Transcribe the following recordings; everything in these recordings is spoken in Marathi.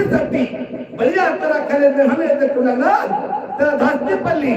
ಬಲಿಸಟ್ಟಿ ಬಲಿಯ ಅಂತರ ಕಲೆ ಹಣ ಎದ್ದುಕೊಂಡಾಗ ದಾಸ್ತಿ ಪಲ್ಲಿ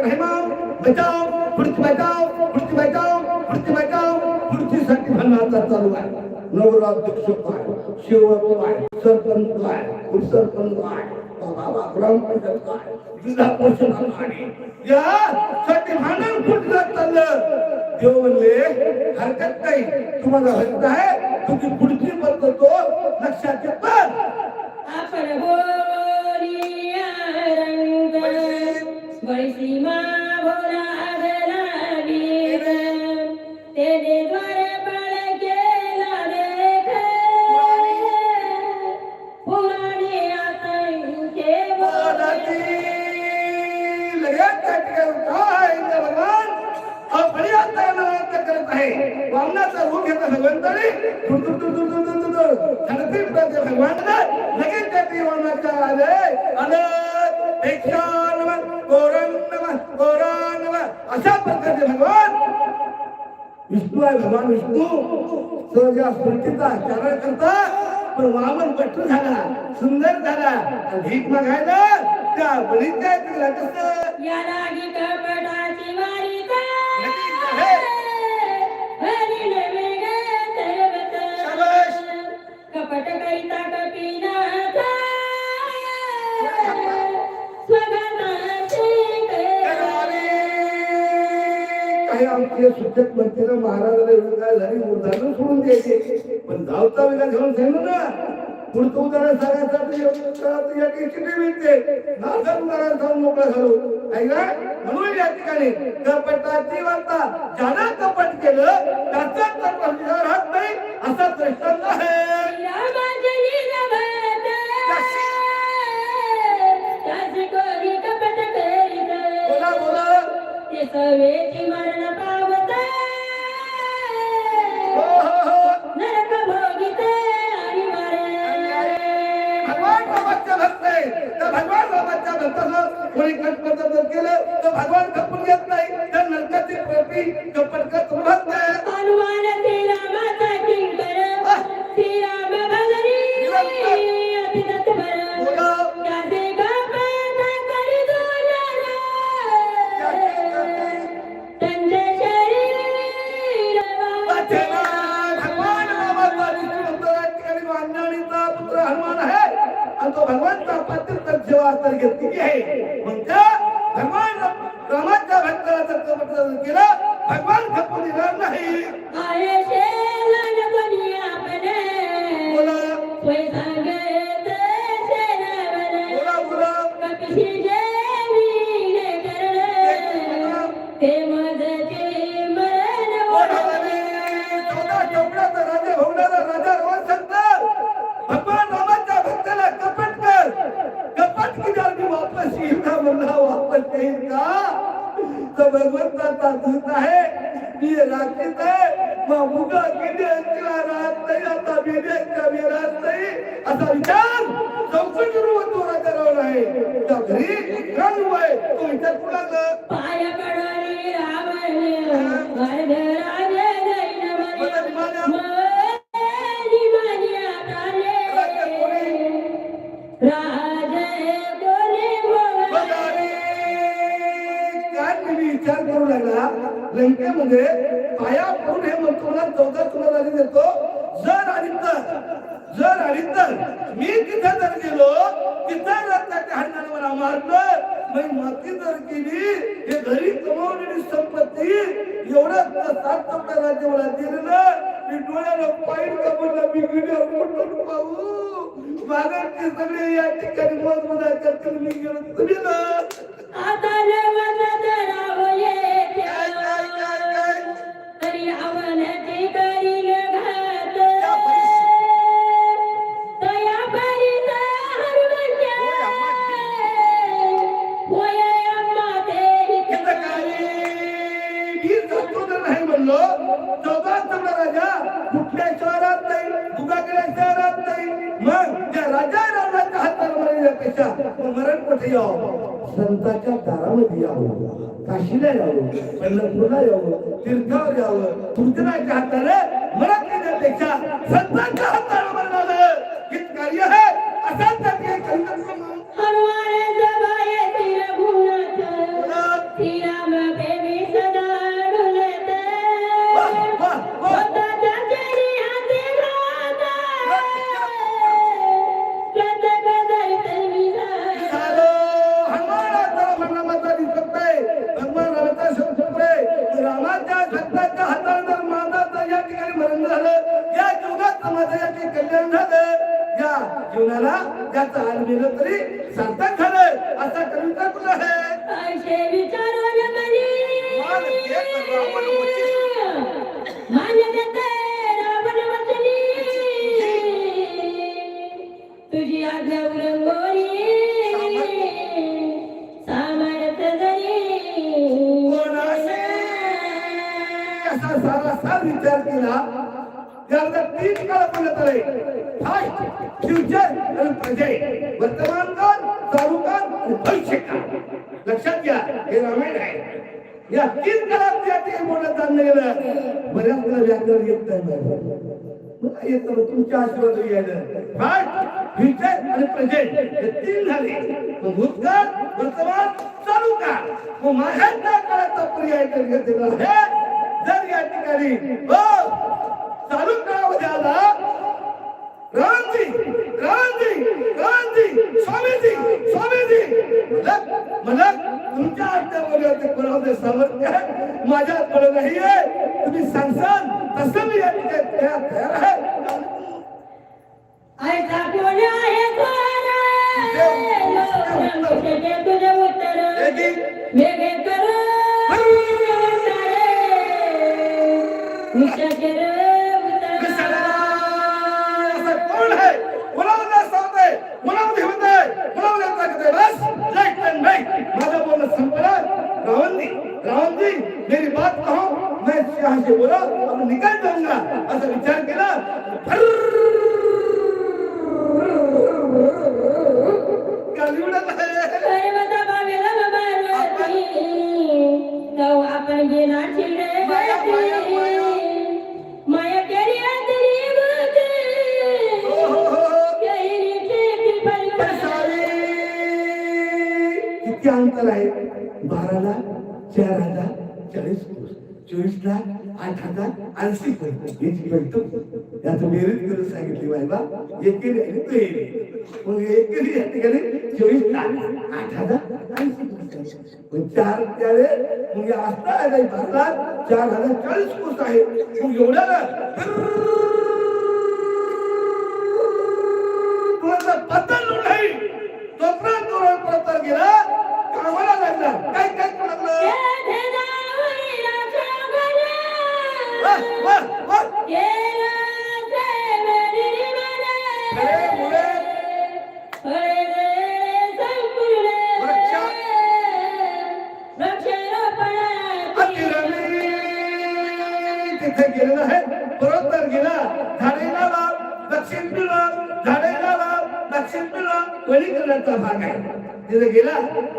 ರಹಮಾನ್ बचाओ खुर्ची बचाओ खुर्ची बचाओ खुर्ची बचाओ खुर्चीसाठी भन्नाचा चालू आहे नवराध्यक्ष आहे सेवक आहे सरपंच आहे उपसरपंच आहे ग्रामपंचायत आहे जिल्हा परिषद आहे या साठी भांडण फुटलं चाललं? देव म्हणले हरकत नाही. तुम्हाला हक्क आहे तुमची पुढची पद्धत लक्षात घेतात आपण बोलिया अशा प्रकारचे भगवान विष्णू भगवान विष्णू सर्व करता पण वामन कठोर झाला. सुंदर झाला भीक मागायला त्या बळीच्या तिला कसं सुद्धात म्हणते ना महाराजाला एवढं काय झाली उदाहरण सोडून द्यायचे पण धावता वेळेला घेऊन सांगू ना पुढचं उदाहरण सांगायसाठी या केसरी मिळते नाचा उदाहरण सांगून मोकळा घालू म्हणून या ठिकाणी कपटाची वार्ता ज्यानं कपट केलं त्याचा कपट राहत नाही असा दृष्टांत आहे. बोला बोला. कारण तसं कोणी गणपत जर केलं तर भगवान खपून घेत नाही. तर नरकाची प्रती कपटकत उभत नाही देवास्तर किती आहे. मग त्या भगवान रामाच्या भक्ताला तत्वपत्र केलं भगवान खपून येणार नाही. बोला. भगवंताचा दूत आहे. मी राखीत आहे. मग मुगा किती अंकिला राहत नाही आता बिने कमी राहत नाही असा विचार चौकट तो राजा रावण आहे. त्या घरी काय आहे. तो विचार कुणाला पाय पडली लागला लंकेमध्ये पाया पडून हे म्हणतो ना चौदा तुला राणी देतो. जर आणि तर जर आणि तर मी तिथे जर गेलो तिथं त्याच्या हंडाने मला मारलं. मग माती जर केली हे घरी कमवलेली संपत्ती एवढं सात टप्प्या राज्य मला दिलं मी डोळ्याला पाईट का मी गेलो मोठं पाहू मागाचे सगळे या ठिकाणी मजमुदा करतील. मी गेलो तुम्ही ना. आता कुठे यावं? संताच्या दारामध्ये यावं. काशीला यावं पंढरपूरला यावं तीर्थावर यावं. तुर्जनाच्या हाताने मरण देण्यापेक्षा संतांच्या हाताने मरण जीवनाला ज्याचं हाल गेलं तरी सार्थक झालं असा कविता तुला आहे? फ्युचर आणि प्रेझेंट वर्तमान काळ चालू काळ आणि भविष्य काळ. लक्षात घ्या हे रामायण आहे. या तीन काळात या ठिकाणी बोलत जाणं गेलं बऱ्याच वेळा व्याकरण येत नाही मला येतं तुमच्या आशीर्वाद यायला फास्ट फ्युचर आणि प्रेझेंट हे तीन झाले. मग भूतकाळ वर्तमान चालू काळ. मग माझ्या त्या काळाचा पर्याय तर घेतलेला आहे जर या ठिकाणी हो, चालू काळामध्ये आला रामजी रामजी रामजी स्वामीजी स्वामीजी. मला तुमच्या आज्ञामध्ये ते कोणामध्ये सामर्थ्य माझ्यात बळ नाही आहे. तुम्ही सांगसाल तसं मी या ठिकाणी तयार आहे. ऐसा कोण आहे तुझे तुझे उत्तर. वेगळे कर विषय उत्तर माझं बोलणं संपलं? रावण जी रावण जी मेरी बात कहो. मैं यहाँ से बोला अब निकल जाऊंगा। ऐसा विचार केला किती अंतर आहे? बारा लाख चार हजार चाळीस कोस चोवीस लाख आठ हजार ऐंशी पैसे याची भेटतो. याचं मेरिट करून सांगितली बायबा एकेरी आणि तू एरी मग एकेरी या ठिकाणी चोवीस लाख आठ हजार ऐंशी चार त्याळे मग असता आहे बारा चार हजार चाळीस कोस आहे. मग एवढ्याला तुला नाही तोपर्यंत तो प्रतर गेला. कामाला लागला. काय काय लागलं? मुळे. पिळा वलीकरणाचा भाग आहे. तिथे गेला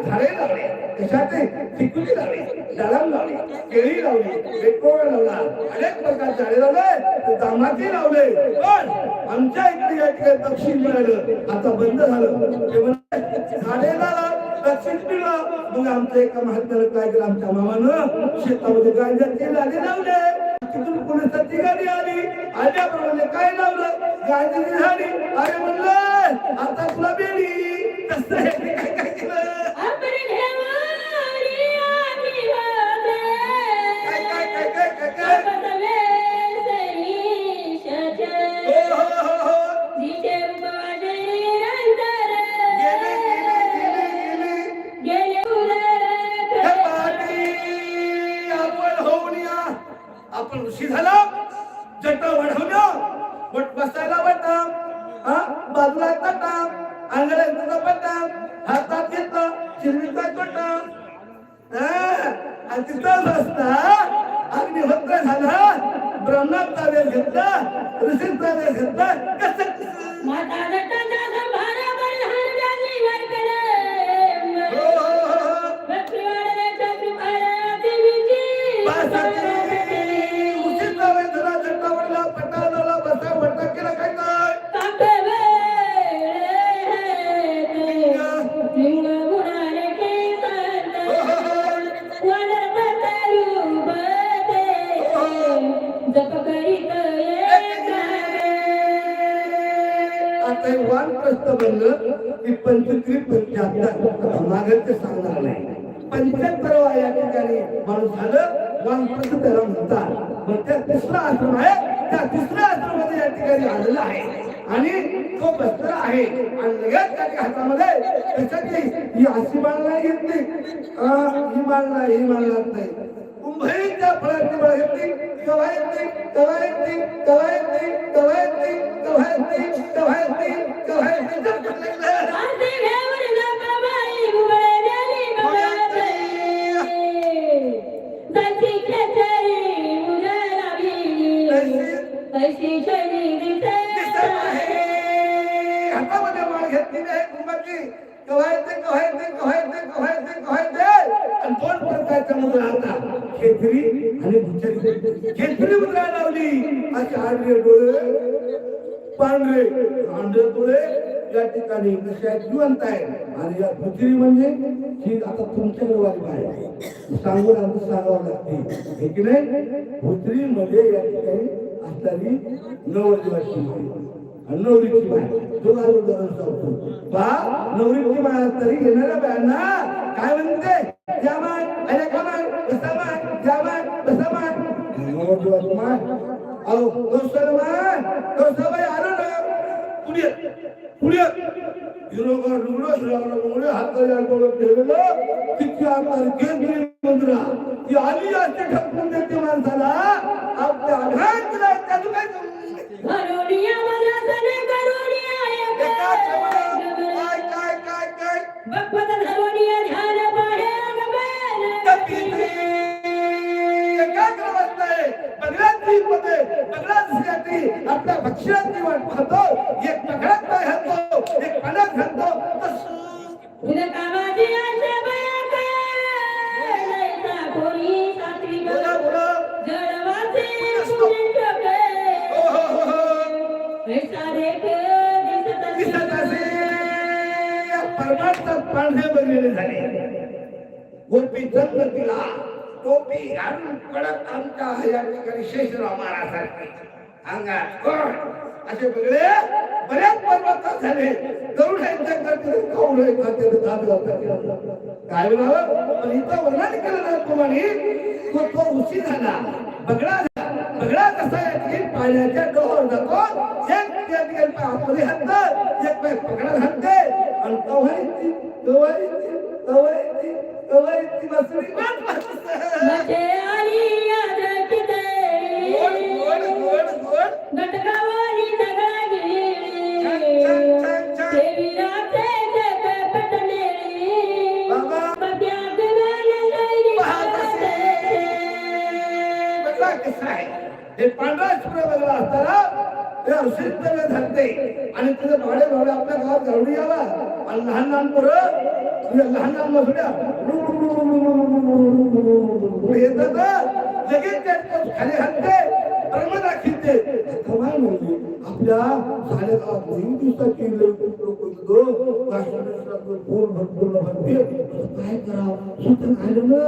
झाडे लावले कशाचे? चिकुली लावली डाळम लावली केळी लावली वेटकोळा लावला. अनेक प्रकार झाडे लावले दामाची लावले. पण आमच्या इकडे या ठिकाणी दक्षिण मिळालं. आता बंद झालं. ते म्हणाले, झाडेला लाव दक्षिण पिळा मग आमच्या एका महात्म्यानं काय केलं? आमच्या मामानं शेतामध्ये गांजा ते लाले लावले. तिथून पोलिसाची गाडी आली. आल्याप्रमाणे काय लावलं? गांजाची झाली अरे Thank you. दुसरा आश्रम आहे. त्या दुसऱ्या आश्रमामध्ये या ठिकाणी आलेला आहे. आणि तो बसला आहे. आणि लगेच त्याच्या हातामध्ये त्याच्यातली ही अशी माळ नाही घेतली अं, ही माळ नाही ही माळ लागत नाही. कुंभईच्या फळाची माळ घेतली कवा येते तवा येते कवा येते कवा येते तवा येते कवा येते कवा येते तशी शनी दिसे. हातामध्ये माळ आहे कुंभाची येते कवा येते कवा आणि दोन प्रकारच्या मुद्रा आता? खेत्री आणि भुचरी. खेत्री मुद्रा लावली. अशी आडवे डोळे पांढरे पांढरे डोळे या ठिकाणी कशा जिवंत आहे आणि या भुचरी म्हणजे ही आता तुमच्याकडे वाली आहे. सांगून आमचं सांगावं लागते. हे की नाही? भुचरी मध्ये या ठिकाणी असणारी नवरदेवाची माय नवरीची माय दोघांना उदाहरण सांगतो पहा नवरीची माय तरी येणाऱ्या बायांना काय म्हणते? या माय अरे का माय कसा माय या माय कसा माय नवरदेवाची माय? अहो दोस्ताला माय दोस्ताबाई आलो ना. पुढे पुढे हिरोगार लुगडं श्रावण मुळे हाताला अडकवलं ठेवलेलं तिची आकार केंद्रीय मुद्रा ती आली असते ठपकून देते माणसाला. आपल्या आघात त्याचं काय काय. काय काय काय? ध्यान पाहे बसलाय बगलाची मध्ये बगलाची आपल्या भक्ष्याची वाट पाहतो एक पगडात पाय गोपी चंद्र तिला टोपी घालून कडक आमच्या या ठिकाणी शेषराव महाराज सारखे अंगात कोण असे वेगळे बऱ्याच झाले गरुड खाऊन खाते काय म्हणावं? पण इथं वर्णन केलं ना तुम्हाला तो तो उशी झाला. बगडा बगडा कसा की पाण्याच्या डोहावर जातो. एक त्या ठिकाणी आतमध्ये एक पाय पकडा घालते आणि कव्हा येते कव्हा येते कव्हा येते कव्हा येते बसली वाट गोड. गोड गोड गोड. हे पांढरा शुभ्र वेगळा असताना ते औषध वेगळे धरते आणि तुझे भाडे भाडे आपल्या गावात घडून यावा आणि लहान लहान पोरं तुझ्या लहान लहान मसुड्या येतात लगेच त्या खाली हाणते कर्म दाखवते कमाल म्हणजे आपल्या साड्या गावात नऊ दिवसाची लोक काय करावं सुद्धा खायला ना.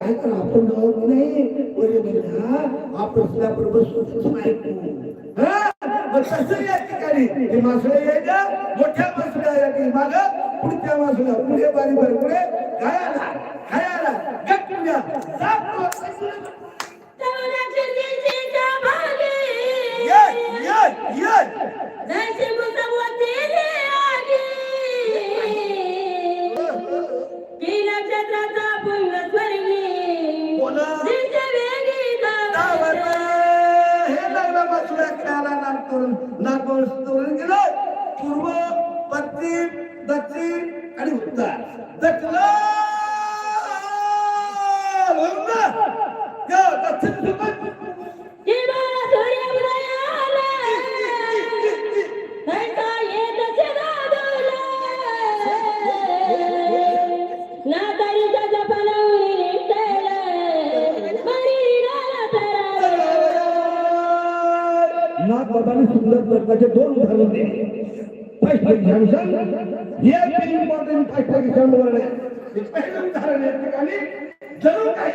काय करा? आपण जाऊ नाही. बरे म्हणा आपण स्लॅबवर बसून ऐकू. हा? तसं या ठिकाणी. हे मासळे यायच्या मोठ्या मासळ्या या ठिकाणी माग. पुढच्या मासळ्या पुढे बारी बारी. पुढे. गायाला खायाला तवनाची दिशेच्या भागी. ये ये फर्स्ट एक्झाम्पल हे वेरी इम्पॉर्टंट फर्स्ट एक्झाम्पल आहे? हे पहिलं उदाहरण या ठिकाणी. जणू काय?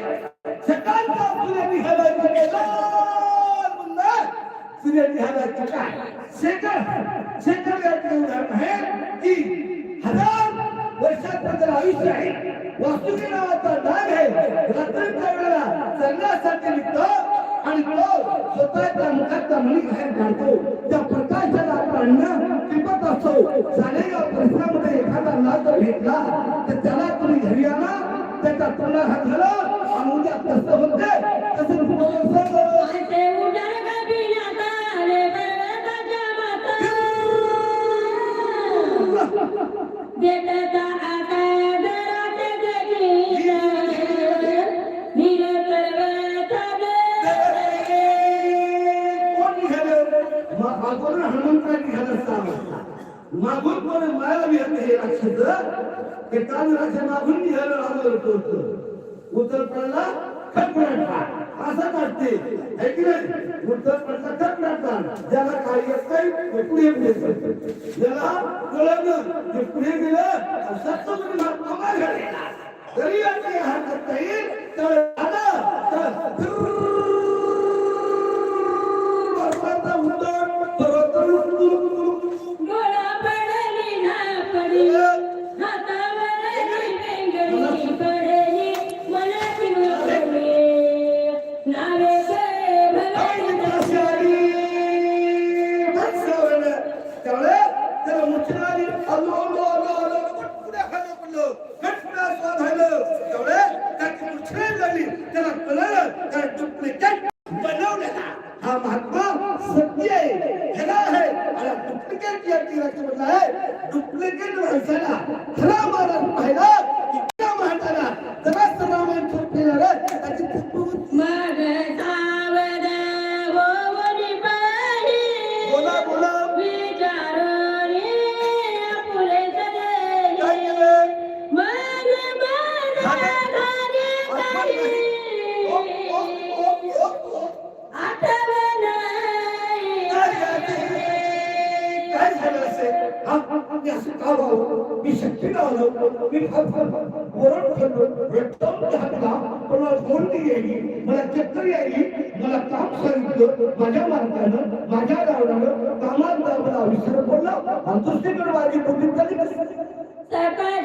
सकाळचा फुले निघाला की लाल मुंगा म्हणजे काय? सेकंड सेकंड याचं उदाहरण आहे. की हजार वर्षात त्याचं आयुष्य आहे वास्तुकी नावाचा डाग आहे रात्रीच्या वेळेला जगण्यासाठी निघतो आणि तो स्वतःच्या मुखाचा मणी बाहेर काढतो. त्या प्रकाशाला प्राण्य असतो साडेगाव परिसरामध्ये एखादा जर भेटला तर त्याला तुम्ही घरी आणा त्याच्या तोंडात हात घाला आणि उद्या कसं होते तसं तुम्हाला सांगतो. मागून कोण हे राक्षस काल मागून निघालं रामवर होत उत्तर पडला असं वाटते है की नाही उत्तर पडला खटपटाट ज्याला काही येत ते पुढे ज्याला कळलं ते पुढे गेलं सत्तोपरी महात्मा तरी आता हरकत नाही तर आता मी फार ओरड खाल्लो रट्टवून घातला पण कोणती यायली मला चक्कर यायली मला काम सांगितलं माझ्या मार्गानं माझ्या गावडानं कामात दाबला विसर पडला आणि दुसरीकडे माझी बुद्धी झाली सकाळ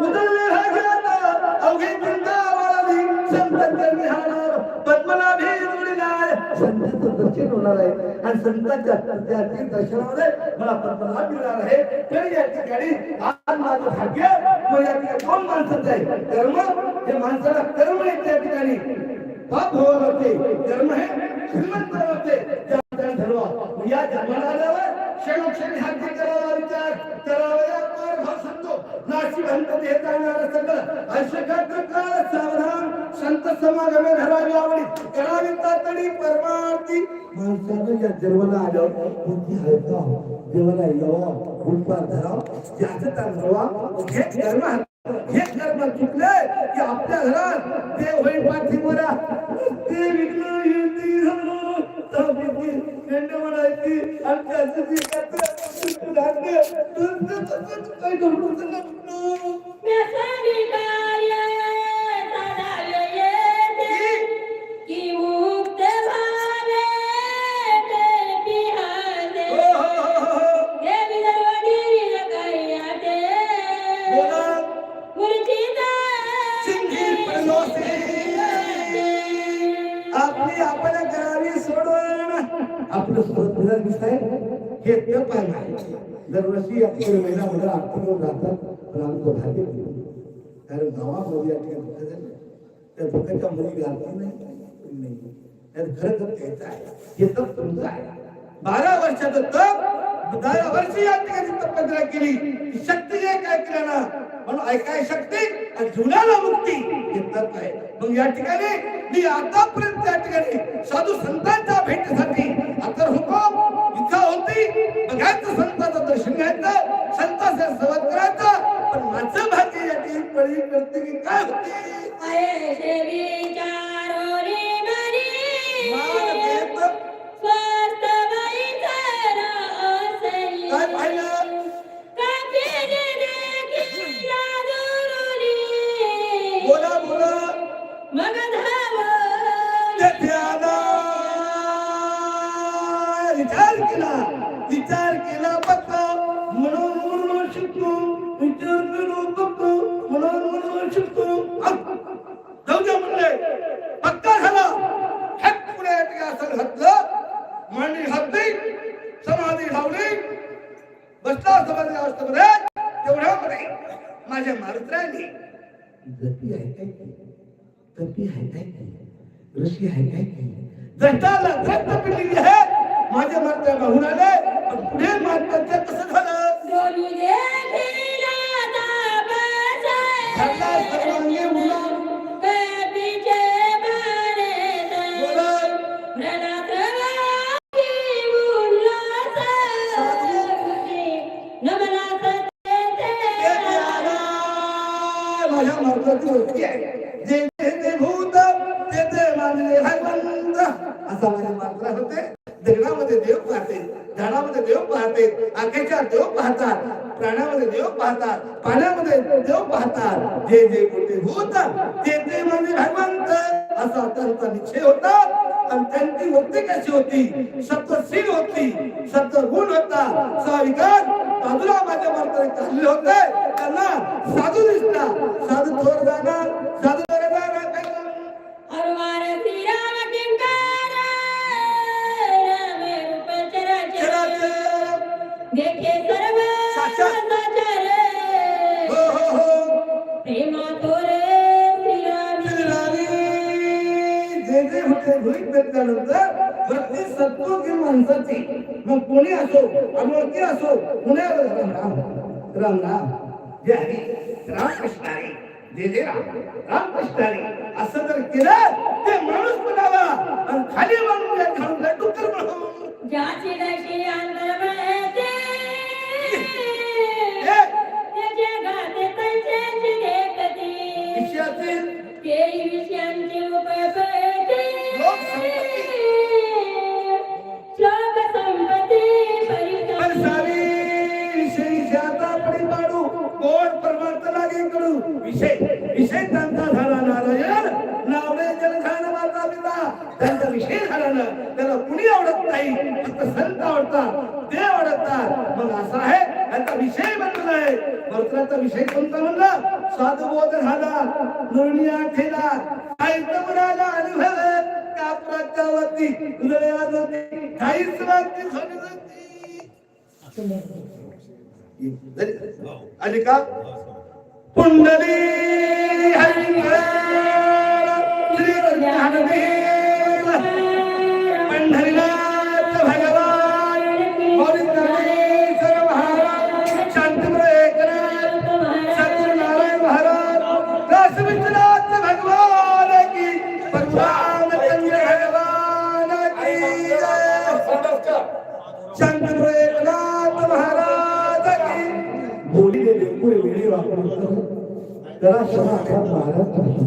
पाय हा अवघे संत चरणी पद्मनाभी संतांचं दर्शन होणार आहे. आणि संतांच्या त्या दर्शनामध्ये मला पद्मनाभ मिळणार आहे. तरी या ठिकाणी आज माझं भाग्य मग या ठिकाणी माणसाचं आहे कर्म हे माणसाला कर्म आहे त्या ठिकाणी. पाप होत होते कर्म हे श्रीमंत होते त्या ठिकाणी ठरवा या जन्माला आल्यावर क्षणोक्षणी हाती करावा विचार. करावया पार भाव सांगतो भंत जाणार सगळं अशकट काळ सावधान संत समागमे धरावी आवडी करावी तातडी परमार्थी. माणसानं या जन्माला आल्यावर बुद्धी हलका देवाला यावा गुणपार धराव ज्याचं ताण हे कर्म हे कर्म चुकले की आपल्या घरात ते होईल पाठीमोरा ते विघ्न येती झालं तर बुद्धी खंड म्हणायची आणि त्याचं जे कात्र धान्य काही करू नको सोडून आपलं स्वत फिरत दिसतंय हे तप आहे. नाही. दरवर्षी आपल्या महिला मंडळ आरती राहतात पण तो भाग्य कारण गावामध्ये या ठिकाणी दुःख झालं. त्या दुःखाच्या मुली आरती नाही कोणी त्यात खरं तर घ्यायचं आहे. हे तप तुमचं आहे. बारा वर्षाचं तप बारा वर्षी या ठिकाणी तपस्या केली. शक्ती जे काय केलं ना म्हणून ऐकाय शक्ती आणि जीवनाला मुक्ती. हे तप आहे. मग या ठिकाणी मी आतापर्यंत त्या ठिकाणी साधू संतांच्या भेटीसाठी आता हुकम इच्छा होती. बघायचं संतांचं दर्शन घ्यायचं संतांचा संवाद करायचा. पण माझ्या त्याचं भाग्य याची पळी करते की काय होते? गती आहे काय की? ऋषी आहे काय की? द्रष्टाला द्रष्ट पिढी आहे माझ्या मारत्या बाहून आले पण पुढे मारत्याचं कसं झालं पाहतात. पाण्यामध्ये देव पाहतात. जे जे मोठे भूत ते ते म्हणजे भगवंत. असा त्यांचा निश्चय होता. आणि त्यांची वृत्ती कशी होती? सत्वशील होती. सत्वगुण होता. साविकार बाजूला माझ्या मार्गाने चालले होते. त्यांना साधू दिसला. साधू थोर जाणार साधू थोर जाणार काय ते जे होते. भूत भेटल्यानंतर वृत्ती सत्व किंवा माणसाची? मग कोणी असो अमोळकी असो पुण्यावर राम राम. राम राम. जे आहे रामकृष्ण जे जे राम रामकृष्ण असं जर केलं नोंदणी ठेला म्हणाला अनुभव. त्या वरती उदयात जाते काहीच वागती सोनी आली का? पुंडली हरी श्री शंकर एकनाथ महाराज की। बोली पुढे वेळी वापरतो जरा क्षमा महाराज